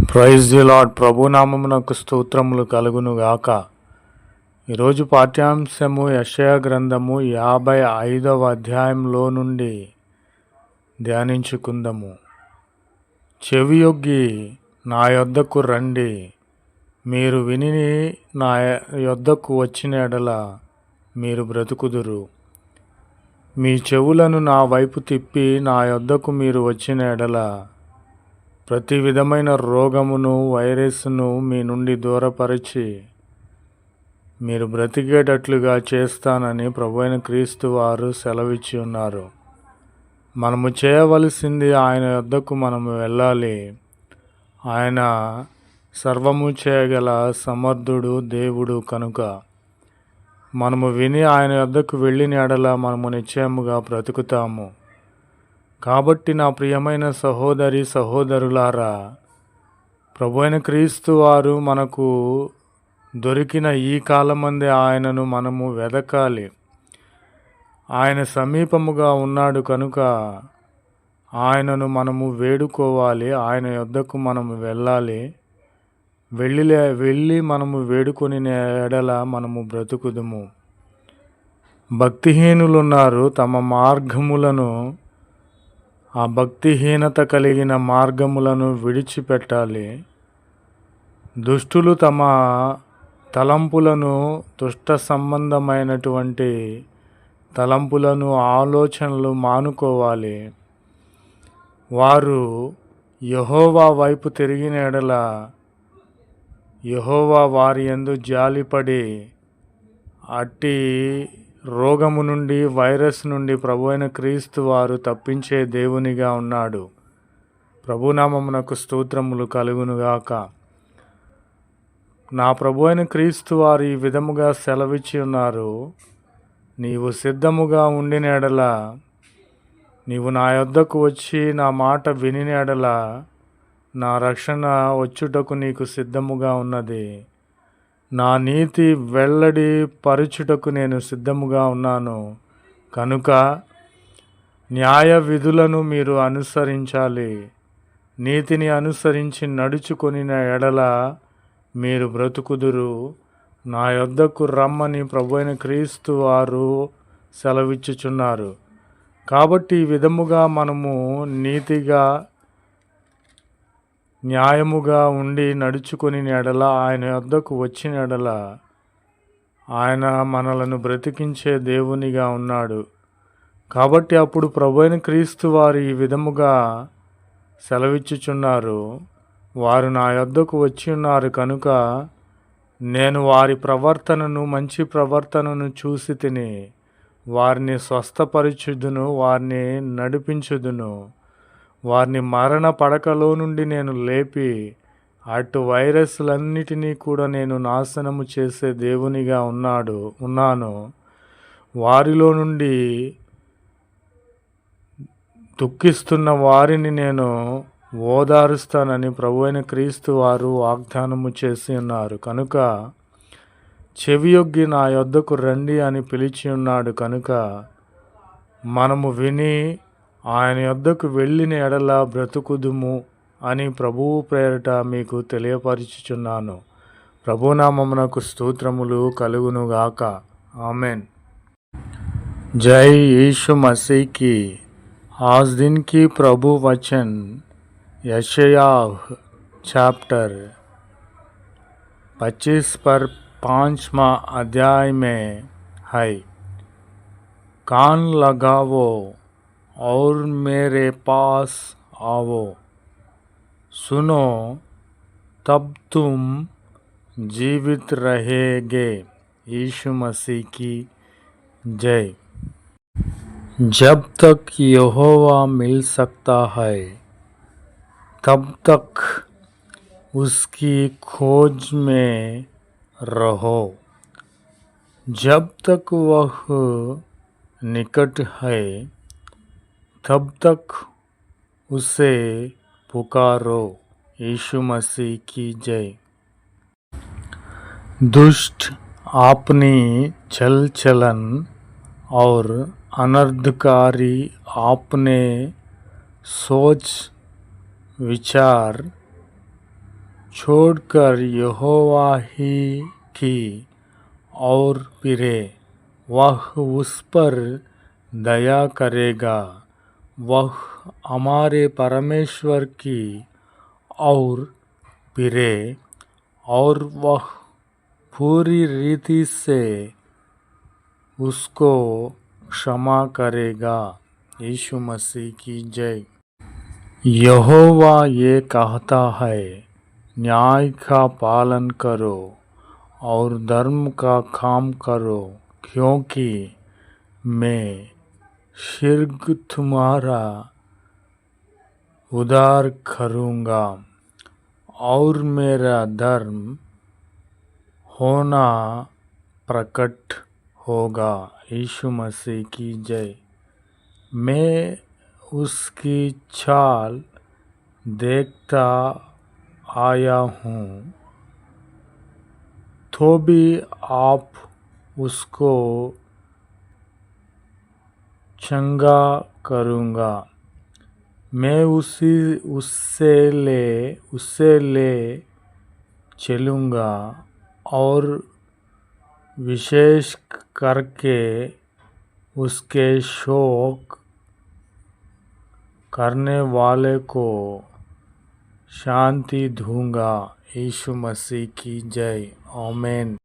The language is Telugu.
ప్రైజ్ ది లాడ్ ప్రభునామమునకు స్తోత్రములు కలుగును గాక ఈరోజు పాఠ్యాంశము యషయ గ్రంథము యాభై ఐదవ అధ్యాయంలో నుండి ధ్యానించుకుందాము చెవియొగ్గి నా యొద్దకు రండి మీరు విని నా యొద్దకు వచ్చిన ఎడల మీరు బ్రతుకుదురు మీ చెవులను నా వైపు తిప్పి నా యొద్దకు మీరు వచ్చిన ఎడల ప్రతి విధమైన రోగమును వైరస్ను మీ నుండి దూరపరిచి మీరు బ్రతికేటట్లుగా చేస్తానని ప్రభువైన క్రీస్తు వారు సెలవిచ్చి ఉన్నారు. మనము చేయవలసింది ఆయన వద్దకు మనము వెళ్ళాలి. ఆయన సర్వము చేయగల సమర్థుడు దేవుడు కనుక. మనము విని ఆయన వద్దకు వెళ్ళిన ఎడల మనము నిశ్చయముగా బ్రతుకుతాము. కాబట్టి నా ప్రియమైన సహోదరి సహోదరులారా ప్రభు అయిన క్రీస్తు వారు మనకు దొరికిన ఈ కాలమందే ఆయనను మనము వెదకాలి. ఆయన సమీపముగా ఉన్నాడు కనుక ఆయనను మనము వేడుకోవాలి. ఆయన యొద్దకు మనము వెళ్ళాలి. వెళ్ళి వెళ్ళి మనము వేడుకొని ఎడల మనము బ్రతుకుదుము. భక్తిహీనులున్నారు. తమ మార్గములను ఆ భక్తిహీనత కలిగిన మార్గములను విడిచిపెట్టాలి. దుష్టులు తమ తలంపులను దుష్ట సంబంధమైనటువంటి తలంపులను ఆలోచనలు మానుకోవాలి. వారు యహోవా వైపు తిరిగిన ఎడల యహోవా వారి ఎందు జాలిపడి అట్టి రోగము నుండి వైరస్ నుండి ప్రభు అయిన క్రీస్తు వారు తప్పించే దేవునిగా ఉన్నాడు. ప్రభునామమునకు స్తోత్రములు కలుగునుగాక నా ప్రభు అయిన క్రీస్తు వారు ఈ విధముగా సెలవిచ్చి ఉన్నారు. నీవు సిద్ధముగా ఉండిన ఎడల నీవు నా యొద్దకు వచ్చి నా మాట వినిన ఎడల నా రక్షణ వచ్చుటకు నీకు సిద్ధముగా ఉన్నది. నా నీతి వెల్లడి పరుచుటకు నేను సిద్ధముగా ఉన్నాను. కనుక న్యాయ విధులను మీరు అనుసరించాలి. నీతిని అనుసరించి నడుచుకొని ఎడల మీరు బ్రతుకుదురు. నా యొద్దకు రమ్మని ప్రభు అయిన క్రీస్తు వారు సెలవిచ్చుచున్నారు. కాబట్టి ఈ విధముగా మనము నీతిగా న్యాయముగా ఉండి నడుచుకొని ఎడల ఆయన వద్దకు వచ్చిన ఎడల ఆయన మనలను బ్రతికించే దేవునిగా ఉన్నాడు. కాబట్టి అప్పుడు ప్రభుైన క్రీస్తు వారు ఈ విధముగా సెలవిచ్చుచున్నారు. వారు నా యొద్దకు వచ్చి ఉన్నారు కనుక నేను వారి ప్రవర్తనను మంచి ప్రవర్తనను చూసి తిని వారిని స్వస్థపరిచుదును వారిని నడిపించుదును. వారిని మరణ పడకలో నుండి నేను లేపి అటు వైరస్లన్నిటినీ కూడా నేను నాశనము చేసే దేవునిగా ఉన్నాడు ఉన్నాను. వారిలో నుండి దుఃఖిస్తున్న వారిని నేను ఓదారుస్తానని ప్రభు అయిన క్రీస్తు వారు వాగ్దానము చేసి ఉన్నారు. కనుక చెవియొగ్గి నా యొద్దకు రండి అని పిలిచి ఉన్నాడు. కనుక మనము విని ఆయన యొద్దకు వెళ్ళిన ఎడల బ్రతుకుదుము అని ప్రభువు ప్రేరట మీకు తెలియపరుచుచున్నాను ప్రభునామమునకు స్తోత్రములు కలుగునుగాక ఆమెన్ జై यीशु मसीह की आज दिन की प्रभु वचन यशयाह चैप्टर 25 पर पांचवा अध्याय में है कान लगावो और मेरे पास आओ। सुनो, तब तुम जीवित रहेगे यीशु मसीह की जय। जब तक यहोवा मिल सकता है, तब तक उसकी खोज में रहो। जब तक वह निकट है तब तक उसे पुकारो यीशु मसीह की जय। दुष्ट अपनी चल चलन और अनर्धकारी अपने सोच विचार छोड़कर यहोवा ही की और फिरे, वह उस पर दया करेगा। वह हमारे परमेश्वर की और फिरे और वह पूरी रीति से उसको क्षमा करेगा। यीशु मसीह की जय। यहोवा ये कहता है, न्याय का पालन करो और धर्म का काम करो, क्योंकि मैं शीघ्र तुम्हारा उद्धार करूँगा। और मेरा धर्म होना प्रकट होगा। यीशु मसीह की जय। मैं उसकी चाल देखता आया हूँ। तो भी आप उसको चंगा करूँगा। मैं उसी, उससे ले उससे ले चलूँगा और विशेष करके उसके शोक करने वाले को शांति दूँगा। यीशु मसीह की जय। आमेन।